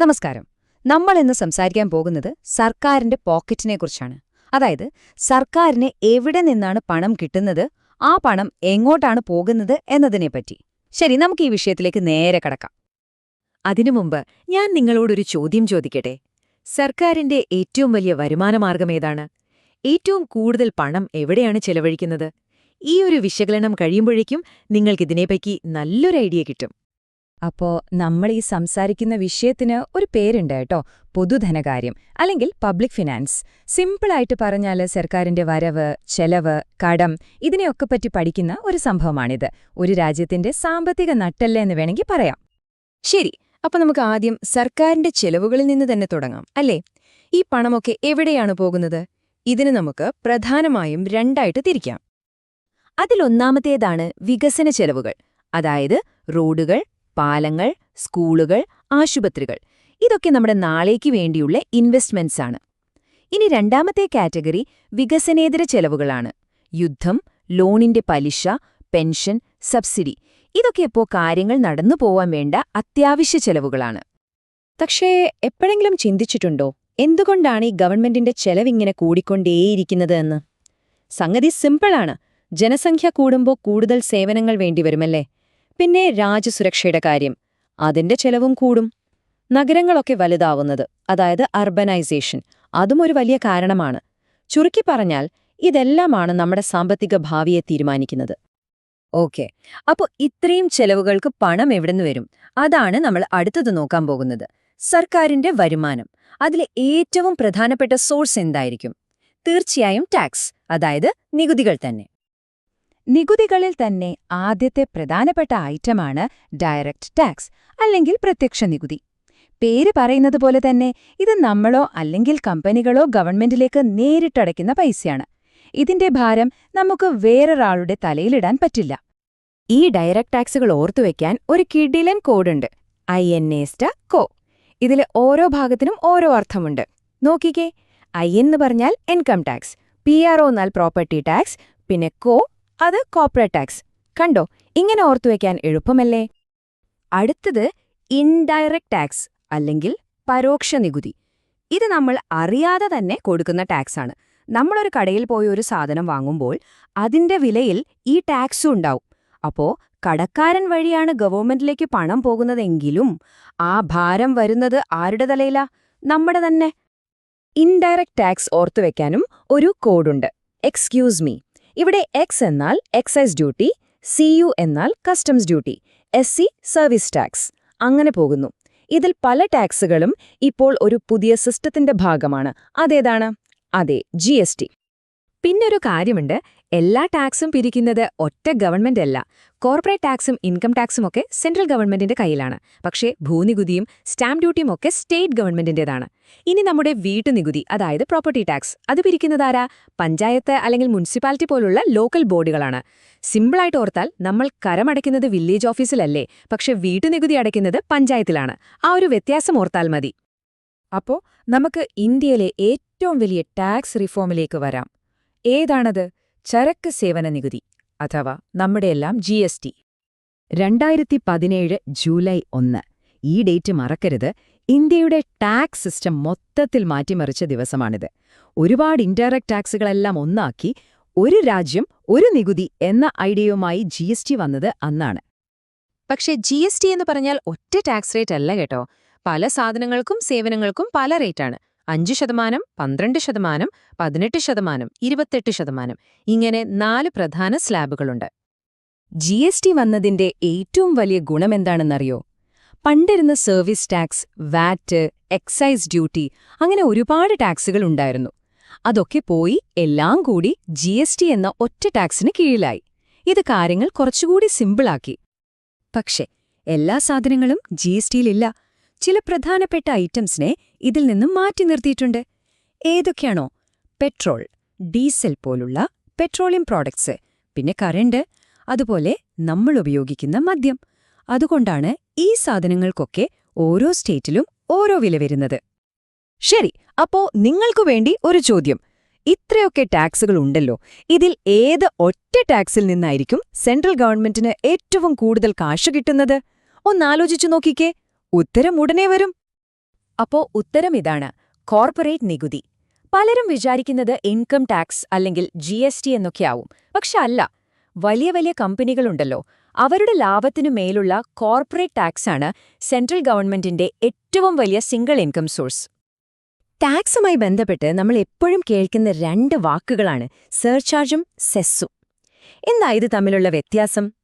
നമസ്കാരം. നമ്മൾ ഇന്ന് സംസാരിക്കാൻ പോകുന്നത് സർക്കാരിന്റെ പോക്കറ്റിനെക്കുറിച്ചാണ് അതായത് സർക്കാരിന് എവിടെ നിന്നാണ് പണം കിട്ടുന്നത് ആ പണം എങ്ങോട്ടാണ് പോകുന്നത് എന്നതിനെപ്പറ്റി ശരി നമുക്ക് ഈ വിഷയത്തിലേക്ക് നേരെ കടക്കാം. അതിനു മുമ്പ് ഞാൻ നിങ്ങളോടൊരു ചോദ്യം ചോദിക്കട്ടെ? സർക്കാരിന്റെ ഏറ്റവും വലിയ വരുമാനമാർഗം ഏതാണ്? ഏറ്റവും കൂടുതൽ പണം എവിടെയാണ് ചെലവഴിക്കുന്നത്? ഈ ഒരു വിശകലനം കഴിയുമ്പോഴേക്കും നിങ്ങൾക്കിതിനെപ്പറ്റി നല്ലൊരു ഐഡിയ കിട്ടും. അപ്പോ നമ്മൾ ഈ സംസാരിക്കുന്ന വിഷയത്തിന് ഒരു പേരുണ്ട് കേട്ടോ. പൊതുധനകാര്യം അല്ലെങ്കിൽ പബ്ലിക് ഫിനാൻസ് സിമ്പിളായിട്ട് പറഞ്ഞാൽ സർക്കാരിന്റെ വരവ് ചെലവ് കടം ഇതിനെയൊക്കെ പറ്റി പഠിക്കുന്ന ഒരു സംഭവമാണിത്. ഒരു രാജ്യത്തിന്റെ സാമ്പത്തിക നട്ടല്ല എന്ന് വേണമെങ്കിൽ പറയാം. ശരി അപ്പൊ നമുക്ക് ആദ്യം സർക്കാരിന്റെ ചെലവുകളിൽ നിന്ന് തന്നെ തുടങ്ങാം അല്ലേ? ഈ പണമൊക്കെ എവിടെയാണ് പോകുന്നത്? ഇതിന് നമുക്ക് പ്രധാനമായും രണ്ടായിട്ട് തിരിക്കാം. അതിലൊന്നാമത്തേതാണ് വികസന ചെലവുകൾ. അതായത് റോഡുകൾ പാലങ്ങൾ സ്കൂളുകൾ ആശുപത്രികൾ. ഇതൊക്കെ നമ്മുടെ നാളേക്ക് വേണ്ടിയുള്ള ഇൻവെസ്റ്റ്മെന്റ്സ് ആണ് ഇനി രണ്ടാമത്തെ കാറ്റഗറി വികസനേതര ചെലവുകളാണ്. യുദ്ധം ലോണിന്റെ പലിശ പെൻഷൻ സബ്സിഡി. ഇതൊക്കെ ഇപ്പോ കാര്യങ്ങൾ നടന്നു പോവാൻ വേണ്ട അത്യാവശ്യ ചെലവുകളാണ്. പക്ഷേ എപ്പോഴെങ്കിലും ചിന്തിച്ചിട്ടുണ്ടോ? എന്തുകൊണ്ടാണ് ഈ ഗവൺമെന്റിന്റെ ചെലവിങ്ങനെ കൂടിക്കൊണ്ടേയിരിക്കുന്നത് എന്ന് സംഗതി സിമ്പിളാണ്. ജനസംഖ്യ കൂടുമ്പോൾ കൂടുതൽ സേവനങ്ങൾ വേണ്ടിവരുമല്ലേ? പിന്നെ രാജ്യസുരക്ഷയുടെ കാര്യം. അതിന്റെ ചെലവും കൂടും. നഗരങ്ങളൊക്കെ വലുതാവുന്നത് അതായത് അർബനൈസേഷൻ അതും ഒരു വലിയ കാരണമാണ്. ചുരുക്കി പറഞ്ഞാൽ ഇതെല്ലാമാണ് നമ്മുടെ സാമ്പത്തിക ഭാവിയെ തീരുമാനിക്കുന്നത്. ഓക്കെ. അപ്പോൾ ഇത്രയും ചെലവുകൾക്ക് പണം എവിടുന്ന് വരും? അതാണ് നമ്മൾ അടുത്തത് നോക്കാൻ പോകുന്നത്. സർക്കാരിന്റെ വരുമാനം. അതിലെ ഏറ്റവും പ്രധാനപ്പെട്ട സോഴ്സ് എന്തായിരിക്കും? തീർച്ചയായും ടാക്സ് അതായത് നികുതികൾ തന്നെ. നികുതികളിൽ തന്നെ ആദ്യത്തെ പ്രധാനപ്പെട്ട ഐറ്റമാണ് ഡയറക്റ്റ് ടാക്സ് അല്ലെങ്കിൽ പ്രത്യക്ഷ നികുതി. പേര് പറയുന്നത് പോലെ തന്നെ ഇത് നമ്മളോ അല്ലെങ്കിൽ കമ്പനികളോ ഗവൺമെന്റിലേക്ക് നേരിട്ടടയ്ക്കുന്ന പൈസയാണ്. ഇതിന്റെ ഭാരം നമുക്ക് വേറൊരാളുടെ തലയിലിടാൻ പറ്റില്ല. ഈ ഡയറക്റ്റ് ടാക്സുകൾ ഓർത്തുവെക്കാൻ ഒരു കിഡിലൻ കോഡുണ്ട് ഐ എൻ എസ്റ്റ കോ. ഇതിലെ ഓരോ ഭാഗത്തിനും ഓരോ അർത്ഥമുണ്ട്. നോക്കിക്കേ ഐ എന്ന് പറഞ്ഞാൽ income tax P R O എന്നാൽ പ്രോപ്പർട്ടി ടാക്സ് പിന്നെ കോ അത് കോർപ്പറേറ്റ് ടാക്സ് കണ്ടോ? ഇങ്ങനെ ഓർത്തുവെക്കാൻ എളുപ്പമല്ലേ? അടുത്തത് ഇൻഡയറക്റ്റ് ടാക്സ് അല്ലെങ്കിൽ പരോക്ഷ നികുതി. ഇത് നമ്മൾ അറിയാതെ തന്നെ കൊടുക്കുന്ന ടാക്സാണ് നമ്മളൊരു കടയിൽ പോയി ഒരു സാധനം വാങ്ങുമ്പോൾ അതിന്റെ വിലയിൽ ഈ ടാക്സും ഉണ്ടാവും. അപ്പോൾ കടക്കാരൻ വഴിയാണ് ഗവൺമെന്റിലേക്ക് പണം പോകുന്നതെങ്കിലും ആ ഭാരം വരുന്നത് ആരുടെ തലയിലാ? നമ്മുടെ തന്നെ. ഇൻഡയറക്റ്റ് ടാക്സ് ഓർത്തുവെക്കാനും ഒരു കോഡുണ്ട് എക്സ്ക്യൂസ് മീ ഇവിടെ എക്സ് എന്നാൽ എക്സൈസ് ഡ്യൂട്ടി സി യു എന്നാൽ customs duty S C service tax അങ്ങനെ പോകുന്നു. ഇതിൽ പല ടാക്സുകളും ഇപ്പോൾ ഒരു പുതിയ സിസ്റ്റത്തിന്റെ ഭാഗമാണ്. അതേതാണ്? അതെ ജി പിന്നൊരു കാര്യമുണ്ട്. എല്ലാ ടാക്സും പിരിക്കുന്നത് ഒറ്റ ഗവൺമെന്റ് അല്ല കോർപ്പറേറ്റ് ടാക്സും ഇൻകം ടാക്സും ഒക്കെ സെൻട്രൽ ഗവൺമെന്റിന്റെ കയ്യിലാണ്. പക്ഷേ ഭൂനികുതിയും സ്റ്റാമ്പ് ഡ്യൂട്ടിയും ഒക്കെ സ്റ്റേറ്റ് ഗവൺമെന്റിന്റേതാണ്. ഇനി നമ്മുടെ വീട്ടുനികുതി അതായത് പ്രോപ്പർട്ടി ടാക്സ് അത് പിരിക്കുന്നതാരാ പഞ്ചായത്ത് അല്ലെങ്കിൽ മുനിസിപ്പാലിറ്റി പോലുള്ള ലോക്കൽ ബോഡികളാണ്. സിമ്പിളായിട്ട് ഓർത്താൽ നമ്മൾ കരമടയ്ക്കുന്നത് വില്ലേജ് ഓഫീസിലല്ലേ. പക്ഷെ വീട്ടുനികുതി അടയ്ക്കുന്നത് പഞ്ചായത്തിലാണ്. ആ ഒരു വ്യത്യാസം ഓർത്താൽ മതി. അപ്പോ നമുക്ക് ഇന്ത്യയിലെ ഏറ്റവും വലിയ ടാക്സ് റിഫോമിലേക്ക് വരാം. ഏതാണത്? ചരക്ക് സേവന നികുതി അഥവാ നമ്മുടെയെല്ലാം ജി എസ് ടി. രണ്ടായിരത്തി പതിനേഴ് ജൂലൈ ഒന്ന്. ഈ ഡേറ്റ് മറക്കരുത്. ഇന്ത്യയുടെ ടാക്സ് സിസ്റ്റം മൊത്തത്തിൽ മാറ്റിമറിച്ച ദിവസമാണിത്. ഒരുപാട് ഇൻഡയറക്റ്റ് ടാക്സുകളെല്ലാം ഒന്നാക്കി ഒരു രാജ്യം ഒരു നികുതി എന്ന ഐഡിയയുമായി ജി എസ് ടി വന്നത് അന്നാണ്. പക്ഷേ ജി എസ് ടി എന്ന് പറഞ്ഞാൽ ഒറ്റ ടാക്സ് റേറ്റ് അല്ല കേട്ടോ. പല സാധനങ്ങൾക്കും സേവനങ്ങൾക്കും പല റേറ്റാണ്. അഞ്ച് ശതമാനം പന്ത്രണ്ട് ശതമാനം പതിനെട്ട് ശതമാനം ഇരുപത്തെട്ട് ശതമാനം ഇങ്ങനെ നാല് പ്രധാന സ്ലാബുകളുണ്ട്. ജി എസ് ടി വന്നതിന്റെ ഏറ്റവും വലിയ ഗുണമെന്താണെന്നറിയോ? പണ്ടിരുന്ന service tax VAT excise duty അങ്ങനെ ഒരുപാട് ടാക്സുകൾ ഉണ്ടായിരുന്നു. അതൊക്കെ പോയി എല്ലാം കൂടി ജി എന്ന ഒറ്റ ടാക്സിന് കീഴിലായി. ഇത് കാര്യങ്ങൾ കുറച്ചുകൂടി സിമ്പിളാക്കി. പക്ഷേ എല്ലാ സാധനങ്ങളും ജി എസ് ടിയിലില്ല. ചില പ്രധാനപ്പെട്ട ഐറ്റംസിനെ ഇതിൽ നിന്നും മാറ്റി നിർത്തിയിട്ടുണ്ട്. ഏതൊക്കെയാണോ? പെട്രോൾ ഡീസൽ പോലുള്ള പെട്രോളിയം പ്രോഡക്ട്സ് പിന്നെ കറണ്ട് അതുപോലെ നമ്മൾ ഉപയോഗിക്കുന്ന മദ്യം. അതുകൊണ്ടാണ് ഈ സാധനങ്ങൾക്കൊക്കെ ഓരോ സ്റ്റേറ്റിലും ഓരോ വില വരുന്നത്. ശരി അപ്പോ നിങ്ങൾക്കു വേണ്ടി ഒരു ചോദ്യം. ഇത്രയൊക്കെ ടാക്സുകൾ ഉണ്ടല്ലോ. ഇതിൽ ഏത് ഒറ്റ ടാക്സിൽ നിന്നായിരിക്കും സെൻട്രൽ ഗവൺമെന്റിന് ഏറ്റവും കൂടുതൽ കാശ് കിട്ടുന്നത്? ഒന്നാലോചിച്ചു നോക്കിക്കേ. ഉത്തരം ഉടനെ വരും. അപ്പോ ഉത്തരം ഇതാണ്. കോർപ്പറേറ്റ് നികുതി. പലരും വിചാരിക്കുന്നത് ഇൻകം ടാക്സ് അല്ലെങ്കിൽ ജി എസ് ടി എന്നൊക്കെയാവും പക്ഷെ അല്ല. വലിയ വലിയ കമ്പനികളുണ്ടല്ലോ. അവരുടെ ലാഭത്തിനു മേലുള്ള കോർപ്പറേറ്റ് ടാക്സാണ് സെൻട്രൽ ഗവൺമെന്റിന്റെ ഏറ്റവും വലിയ സിംഗിൾ ഇൻകം സോഴ്സ്. ടാക്സുമായി ബന്ധപ്പെട്ട് നമ്മൾ എപ്പോഴും കേൾക്കുന്ന രണ്ട് വാക്കുകളാണ്. സർചാർജും സെസ്സും. എന്താ ഇത് തമ്മിലുള്ള വ്യത്യാസം?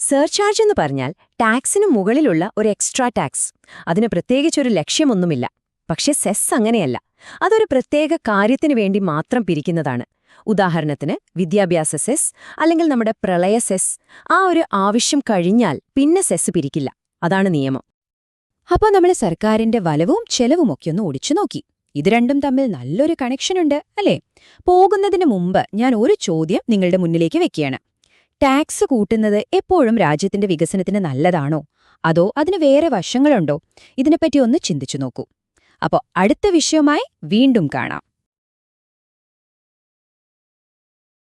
സർചാർജ് എന്ന് പറഞ്ഞാൽ ടാക്സിനു മുകളിലുള്ള ഒരു എക്സ്ട്രാ ടാക്സ്. അതിന് പ്രത്യേകിച്ചൊരു ലക്ഷ്യമൊന്നുമില്ല. പക്ഷേ സെസ് അങ്ങനെയല്ല. അതൊരു പ്രത്യേക കാര്യത്തിനു വേണ്ടി മാത്രം പിരിക്കുന്നതാണ്. ഉദാഹരണത്തിന് വിദ്യാഭ്യാസ സെസ് അല്ലെങ്കിൽ നമ്മുടെ പ്രളയ സെസ്. ആ ഒരു ആവശ്യം കഴിഞ്ഞാൽ പിന്നെ സെസ് പിരിക്കില്ല. അതാണ് നിയമം. അപ്പോൾ നമ്മൾ സർക്കാരിന്റെ വലവും ചെലവുമൊക്കെ ഒന്ന് ഓടിച്ചു നോക്കി. ഇത് രണ്ടും തമ്മിൽ നല്ലൊരു കണക്ഷനുണ്ട് അല്ലേ? പോകുന്നതിന് മുമ്പ് ഞാൻ ഒരു ചോദ്യം നിങ്ങളുടെ മുന്നിലേക്ക് വെക്കുകയാണ്. ടാക്സ് കൂട്ടുന്നത് എപ്പോഴും രാജ്യത്തിന്റെ വികസനത്തിന് നല്ലതാണോ? അതോ അതിന് വേറെ വശങ്ങളുണ്ടോ? ഇതിനെപ്പറ്റി ഒന്ന് ചിന്തിച്ചു നോക്കൂ. അപ്പോൾ അടുത്ത വിഷയമായി വീണ്ടും കാണാം.